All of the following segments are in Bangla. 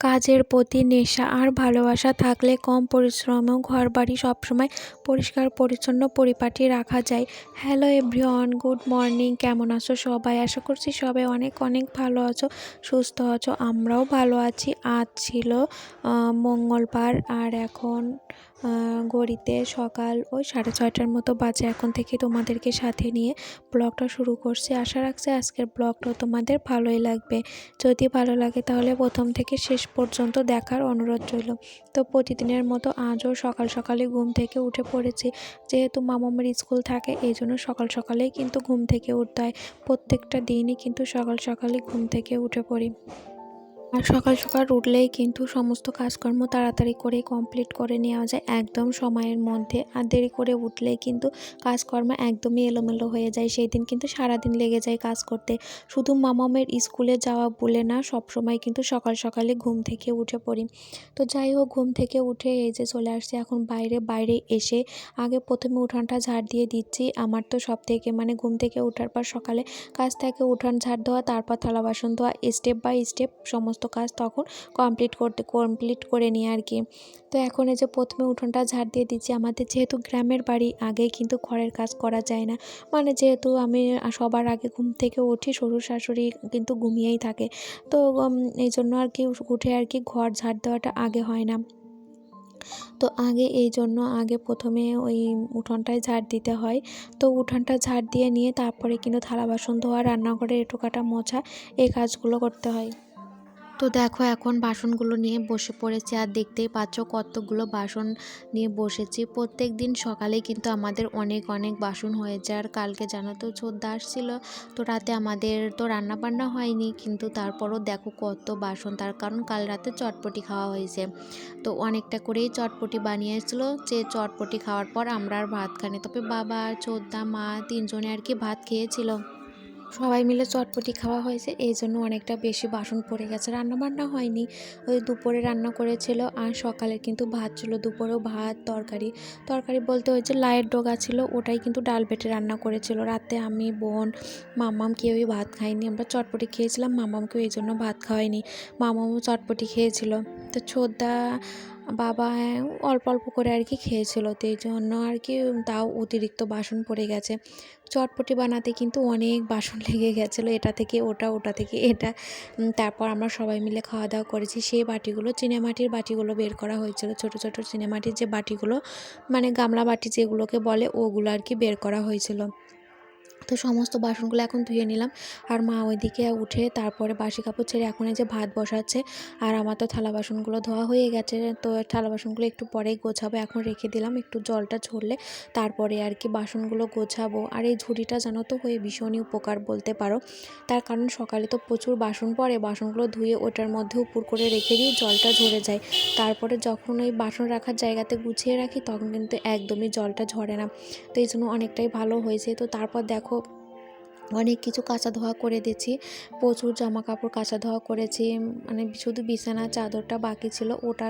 কাজের প্রতি নেশা আর ভালোবাসা থাকলে কম পরিশ্রমেও ঘরবাড়ি সবসময় পরিষ্কার, পরিচ্ছন্ন, পরিপাটি রাখা যায়। হ্যালো এভরিওয়ান, গুড মর্নিং, কেমন আছো সবাই? আশা করছি সবাই অনেক অনেক ভালো আছো, সুস্থ আছো, আমরাও ভালো আছি। আজ ছিল মঙ্গলবার আর এখন ঘড়িতে সকাল ওই সাড়ে ছয়টার মতো বাজে এখন থেকে তোমাদেরকে সাথে নিয়ে ব্লগটা শুরু করছি। আশা রাখছি আজকের ব্লগটা তোমাদের ভালোই লাগবে। যদি ভালো লাগে তাহলে প্রথম থেকে শেষ পর্যন্ত দেখার অনুরোধ রইল। তো প্রতিদিনের মতো আজও সকাল সকালে ঘুম থেকে উঠে পড়েছি। যেহেতু মামামের স্কুল থাকে, এই জন্য সকাল সকালেই কিন্তু ঘুম থেকে উঠতে হয়। প্রত্যেকটা দিনই কিন্তু সকাল সকালে ঘুম থেকে উঠে পড়ি। আর সকাল সকাল উঠলেই কিন্তু সমস্ত কাজকর্ম তাড়াতাড়ি করে কমপ্লিট করে নেওয়া যায় একদম সময়ের মধ্যে। আর দেরি করে উঠলেই কিন্তু কাজকর্ম একদমই এলোমেলো হয়ে যায়। সেই দিন কিন্তু সারাদিন লেগে যায় কাজ করতে। শুধু মামামের স্কুলে যাওয়া বলে না সব সময় কিন্তু সকাল সকালে ঘুম থেকে উঠে পড়ি। তো যাই হোক, ঘুম থেকে উঠে এই যে চলে আসছি এখন বাইরে বাইরে এসে আগে প্রথমে উঠানটা ঝাড় দিয়ে দিচ্ছি। আমার তো সব থেকে মানে ঘুম থেকে ওঠার পর সকালে কাজ থাকে উঠান ঝাড় দেওয়া, তারপর থালা বাসন ধোয়া স্টেপ বাই স্টেপ সমস্ত কাজ তখন কমপ্লিট করতে কমপ্লিট করে নিই আর কি। তো এখন এই যে প্রথমে উঠোনটা ঝাড় দিয়ে দিচ্ছি। আমাদের যেহেতু গ্রামের বাড়ি আগে কিন্তু ঘরের কাজ করা যায় না। মানে যেহেতু আমি সবার আগে ঘুম থেকে উঠি, শ্বশুর শাশুড়ি কিন্তু ঘুমিয়েই থাকে। তো এই জন্য আর কি উঠে আর কি ঘর ঝাড় দেওয়াটা আগে হয় না। তো আগে এই জন্য আগে প্রথমে ওই উঠোনটায় ঝাড় দিতে হয়। তো উঠোনটা ঝাড় দিয়ে নিয়ে তারপরে কিন্তু থালা বাসন ধোয়া, রান্নাঘরে এঁটো কাটা, মোছা এই কাজগুলো করতে হয়। তো দেখো এখন বাসনগুলো নিয়ে বসে পড়েছি আর দেখতেই পাচ্ছ কতগুলো বাসন নিয়ে বসেছি। প্রত্যেক দিন সকালে কিন্তু আমাদের অনেক অনেক বাসন হয়ে যায় আর কালকে জানো তো ছোদ্দা আসছিল, তো রাতে আমাদের তো রান্না বান্না হয়নি, কিন্তু তারপরও দেখো কত বাসন, তার কারণ কাল রাতে চটপটি খাওয়া হয়েছে। তো অনেকটা করেই চটপটি বানিয়েছিল, যে চটপটি খাওয়ার পর আমরা আর ভাত খানি তবে বাবা চোদ্দা মা তিনজনে আর কি ভাত খেয়েছিল। সবাই মিলে চটপটি খাওয়া হয়েছে, এই জন্য অনেকটা বেশি বাসন পড়ে গেছে। রান্না বান্না হয়নি, ওই দুপুরে রান্না করেছিল আর সকালে কিন্তু ভাত ছিল, দুপুরেও ভাত, তরকারি। তরকারি বলতে ওই যে লায়ের ডগা ছিল, ওটাই কিন্তু ডাল বেটে রান্না করেছিল। রাতে আমি, বোন, মামাম কেউই ভাত খাইনি আমরা চটপটি খেয়েছিলাম, মামামকেও এই জন্য ভাত খাওয়াইনি। মামামও চটপটি খেয়েছিল। তো ছোদ্দা বাবা অল্প অল্প করে আর কি খেয়েছিল। তো এই জন্য আর কি তাও অতিরিক্ত বাসন পড়ে গেছে। চটপটি বানাতে কিন্তু অনেক বাসন লেগে গেছিল। এটা থেকে ওটা ওটা থেকে এটা। তারপর আমরা সবাই মিলে খাওয়া দাওয়া করেছি। সেই বাটিগুলো, চিনেমাটির বাটিগুলো বের করা হয়েছিল। ছোট ছোট চিনেমাটির যে বাটিগুলো মানে গামলা বাটি যেগুলোকে বলে, ওগুলো আর কি বের করা হয়েছিল। তো সমস্ত বাসনগুলো এখন ধুয়ে নিলাম। আর মা ওইদিকে উঠে তারপরে বাসি কাপড় ছেড়ে এখন এই যে ভাত বসাচ্ছে। আর আমার তো থালা বাসনগুলো ধোয়া হয়ে গেছে, তো থালা বাসনগুলো একটু পরেই গোছাবো। এখন রেখে দিলাম একটু জলটা ঝরলে তারপরে আর কি বাসনগুলো গোছাবো। আর এই ঝুড়িটা জানো তো হয়ে ভীষণই উপকার বলতে পারো। তার কারণ সকালে তো প্রচুর বাসন পড়ে, বাসনগুলো ধুয়ে ওটার মধ্যে উপর করে রেখে দিই, জলটা ঝরে যায়। তারপরে যখন ওই বাসন রাখার জায়গাতে গুছিয়ে রাখি, তখন কিন্তু একদমই জলটা ঝরে না। তো এই জন্য অনেকটাই ভালো হয়েছে। তো তারপর দেখো অনেক কিছু কাচা ধোয়া করে দিয়েছি। প্রচুর জামা কাপড় কাচা ধোয়া করেছি। মানে শুধু বিছানা, চাদরটা বাকি ছিল। ওটা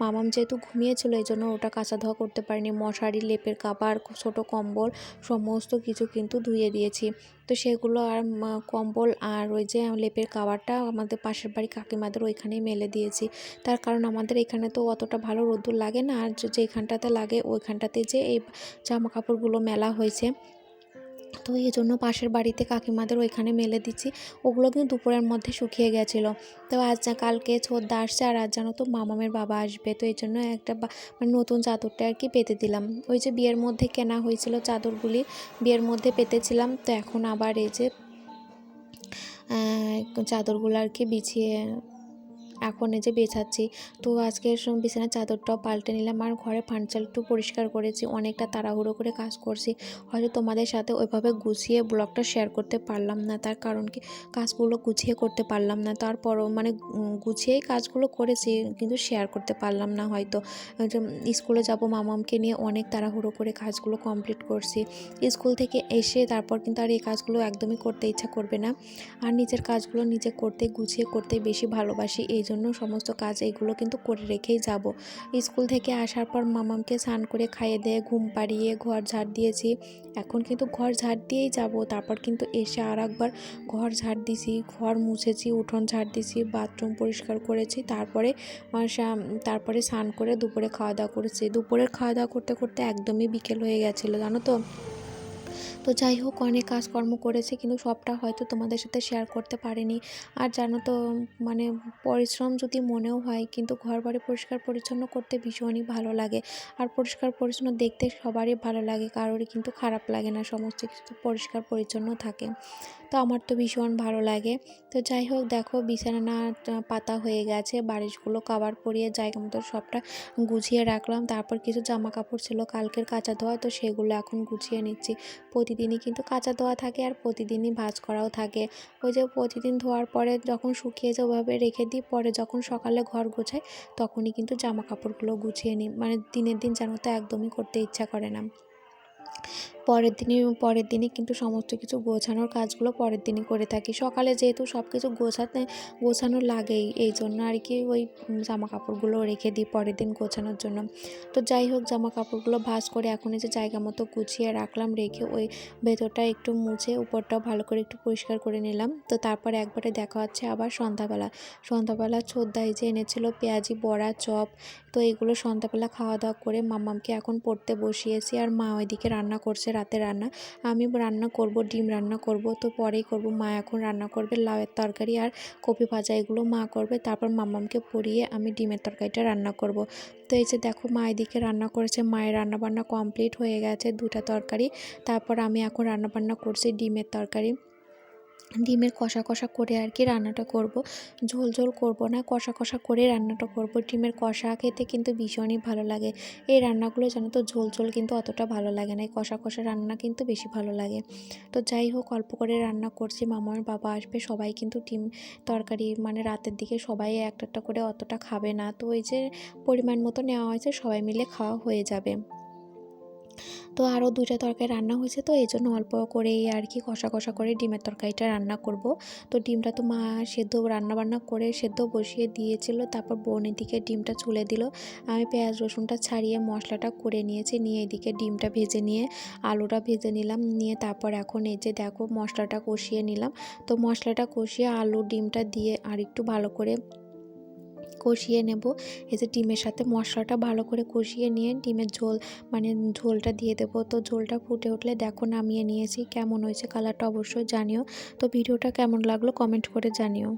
মামাম যেহেতু ঘুমিয়েছিল এই জন্য ওটা কাঁচা ধোয়া করতে পারিনি। মশারি, লেপের কাপড় ছোটো কম্বল, সমস্ত কিছু কিন্তু ধুয়ে দিয়েছি। তো সেগুলো আর কম্বল আর ওই যে লেপের কাভারটা আমাদের পাশের বাড়ি কাকিমাদের ওইখানেই মেলে দিয়েছি। তার কারণ আমাদের এখানে তো অতটা ভালো রোদ্দুর লাগে না। আর যেখানটাতে লাগে, ওইখানটাতে যে, এই জামা কাপড়গুলো মেলা হয়েছে তো এই জন্য পাশের বাড়িতে কাকিমাদের ওইখানে মেলে দিচ্ছি। ওগুলো কিন্তু দুপুরের মধ্যে শুকিয়ে গেছিল। তো আজ কালকে ছোদ্দা আসছে আর আজ জানো তো মামামের বাবা আসবে। তো এই জন্য একটা মানে নতুন চাদরটা আর কি পেতে দিলাম। ওই যে বিয়ের মধ্যে কেনা হয়েছিল চাদরগুলি, বিয়ের মধ্যে পেতেছিলাম। তো এখন আবার এই যে চাদরগুলো আর কি বিছিয়ে এখন এই যে বেছাচ্ছি তো আজকে বিছানার চাদরটাও পাল্টে নিলাম আর ঘরে ফার্নিচার একটু পরিষ্কার করেছি, অনেকটা তাড়াহুড়ো করে কাজ করছি। হয়তো তোমাদের সাথে ওইভাবে গুছিয়ে ব্লগটা শেয়ার করতে পারলাম না, তার কারণ কি? কাজগুলো গুছিয়ে করতে পারলাম না, তারপরও মানে গুছিয়েই কাজগুলো করেছি, কিন্তু শেয়ার করতে পারলাম না হয়তো। স্কুলে যাব মামামকে নিয়ে অনেক তাড়াহুড়ো করে কাজগুলো কমপ্লিট করছি। স্কুল থেকে এসে তারপর কিন্তু আর এই কাজগুলো একদমই করতে ইচ্ছা করবে না। আর নিজের কাজগুলো নিজে করতে, গুছিয়ে করতে বেশি ভালোবাসি, এই জন্য সমস্ত কাজ এইগুলো কিন্তু করে রেখেই যাব। স্কুল থেকে আসার পর মামামকে স্নান করে খাইয়ে দিয়ে ঘুম পাড়িয়ে ঘর ঝাড় দিয়েছি। এখন কিন্তু ঘর ঝাড় দিয়েই যাব। তারপর কিন্তু এসে আর একবার ঘর ঝাড় দিছি, ঘর মুছেছি, উঠোন ঝাড় দিছি, বাথরুম পরিষ্কার করেছি। তারপরে তারপরে স্নান করে দুপুরে খাওয়া দাওয়া করেছি। দুপুরের খাওয়া দাওয়া করতে করতে একদমই বিকেল হয়ে গেছিল, জানো তো? তো যাই হোক, অনেক কাজকর্ম করেছে, কিন্তু সবটা হয়তো তোমাদের সাথে শেয়ার করতে পারিনি। আর জানো তো মানে পরিশ্রম যদি মনেও হয়, কিন্তু ঘর বাড়ি পরিষ্কার পরিচ্ছন্ন করতে ভীষণই ভালো লাগে। আর পরিষ্কার পরিচ্ছন্ন দেখতে সবারই ভালো লাগে, কারোরই কিন্তু খারাপ লাগে না, সমস্ত কিছু পরিষ্কার পরিচ্ছন্ন থাকে। তো আমার তো ভীষণ ভালো লাগে। তো যাই হোক, দেখো বিছানা পাতা হয়ে গেছে, বালিশগুলো কাবার পরিয়ে জায়গা মতো সবটা গুছিয়ে রাখলাম। তারপর কিছু জামা কাপড় ছিল, কালকের কাঁচা ধোয়া, তো সেগুলো এখন গুছিয়ে নিচ্ছি। প্রতিদিনই কিন্তু কাঁচা ধোয়া থাকে আর প্রতিদিনই ভাজ করাও থাকে। ওই যে প্রতিদিন ধোয়ার পরে যখন শুকিয়ে যায় ওভাবে রেখে দিই, পরে যখন সকালে ঘর গোছাই, তখনই কিন্তু জামা কাপড়গুলো গুছিয়ে নিই। মানে দিনের দিন যেন তো একদমই করতে ইচ্ছা করে না। পরের দিনই পরের দিনই কিন্তু সমস্ত কিছু গোছানোর কাজগুলো পরের দিনই করে থাকি। সকালে যেহেতু সব কিছু গোছাতে, গোছানো লাগেই, এই জন্য আর কি ওই জামা কাপড়গুলো রেখে দিই পরের দিন গোছানোর জন্য। তো যাই হোক জামা কাপড়গুলো ভাঁজ করে এখন এই যে জায়গা মতো গুছিয়ে রাখলাম, রেখে ওই ভেতরটা একটু মুছে, উপরটাও ভালো করে একটু পরিষ্কার করে নিলাম। তো তারপরে একবারে দেখা হচ্ছে আবার সন্ধ্যাবেলা। সন্ধ্যাবেলা ছোদ্দাই যে এনেছিল, পেঁয়াজি, বড়া, চপ, তো এগুলো সন্ধ্যাবেলা খাওয়া দাওয়া করে মাম্মামকে এখন পড়তে বসিয়েছি আর মা ওইদিকে রান্না করছে রাতে রান্না। আমি রান্না করব, ডিম রান্না করব, তো পরেই করব। মা এখন রান্না করবে লাউয়ের তরকারি আর কপি ভাজা, এগুলো মা করবে। তারপর মামামকে পরিয়ে আমি ডিমের তরকারিটা রান্না করব। তো এই যে দেখো, মা এদিকে রান্না করেছে। মায়ের রান্নাবান্না কমপ্লিট হয়ে গেছে দুটা তরকারি। তারপর আমি এখন রান্নাবান্না করছি ডিমের তরকারি। ডিমের কষা কষা করে আর কি রান্নাটা করব। ঝোল ঝোল করব না, কষা কষা করে রান্নাটা করব। ডিমের কষা খেতে কিন্তু ভীষণই ভালো লাগে। এই রান্নাগুলো জানো তো, ঝোল ঝোল কিন্তু অতটা ভালো লাগে না। এই কষা কষা রান্না কিন্তু বেশি ভালো লাগে। তো যাই হোক, অল্প করে রান্না করছি। মামার বাবা আসবে, সবাই কিন্তু ডিম তরকারি মানে রাতের দিকে সবাই একটা একটা করে অতটা খাবে না। তো ওই যে পরিমাণ মতো নেওয়া হয়েছে, সবাই মিলে খাওয়া হয়ে যাবে। তো আরও দুইটা তরকারি রান্না হয়েছে, তো এই জন্য অল্প করেই আর কি কষা কষা করে ডিমের তরকারিটা রান্না করব। তো ডিমটা তো মা সেদ্ধ রান্না বান্না করে সেদ্ধ বসিয়ে দিয়েছিল, তারপর বোন এদিকে ডিমটা ছুলে দিল। আমি পেঁয়াজ রসুনটা ছাড়িয়ে মশলাটা করে নিয়েছি, নিয়ে এদিকে ডিমটা ভেজে নিয়ে আলুটা ভেজে নিলাম, নিয়ে তারপর এখন এই যে দেখো মশলাটা কষিয়ে নিলাম। তো মশলাটা কষিয়ে আলু, ডিমটা দিয়ে আর একটু ভালো করে কষিয়ে নেব। এই যে ডিমের সাথে মশলাটা ভালো করে কষিয়ে নিয়ে ডিমের ঝোল মানে ঝোলটা দিয়ে দেবো। তো ঝোলটা ফুটে উঠলে দেখো নামিয়ে নিয়েছি। কেমন হয়েছে কালারটা অবশ্যই জানিও। তো ভিডিওটা কেমন লাগল কমেন্ট করে জানিও।